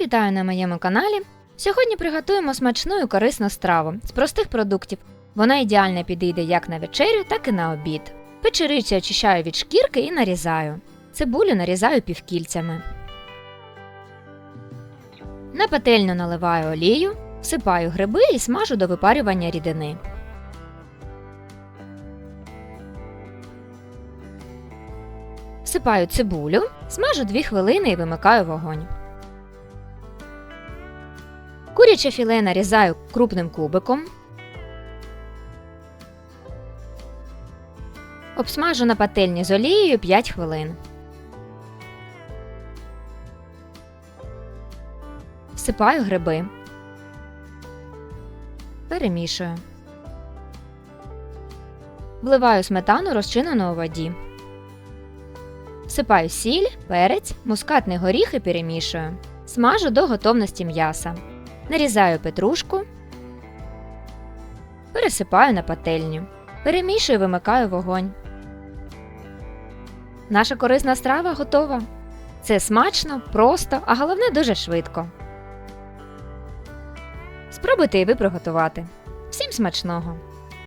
Вітаю на моєму каналі. Сьогодні приготуємо смачну і корисну страву з простих продуктів. Вона ідеально підійде як на вечерю, так і на обід. Печерицю очищаю від шкірки і нарізаю. Цибулю нарізаю півкільцями. На пательню наливаю олію, всипаю гриби і смажу до випарювання рідини. Всипаю цибулю, смажу 2 хвилини і вимикаю вогонь. Куряче філе нарізаю крупним кубиком. Обсмажу на пательні з олією 5 хвилин. Всипаю гриби. Перемішую. Вливаю сметану розчинену у воді. Всипаю сіль, перець, мускатний горіх і перемішую. Смажу до готовності м'яса. Нарізаю петрушку. Пересипаю на пательню. Перемішую, і вимикаю вогонь. Наша корисна страва готова. Це смачно, просто, а головне дуже швидко. Спробуйте і ви приготувати. Всім смачного!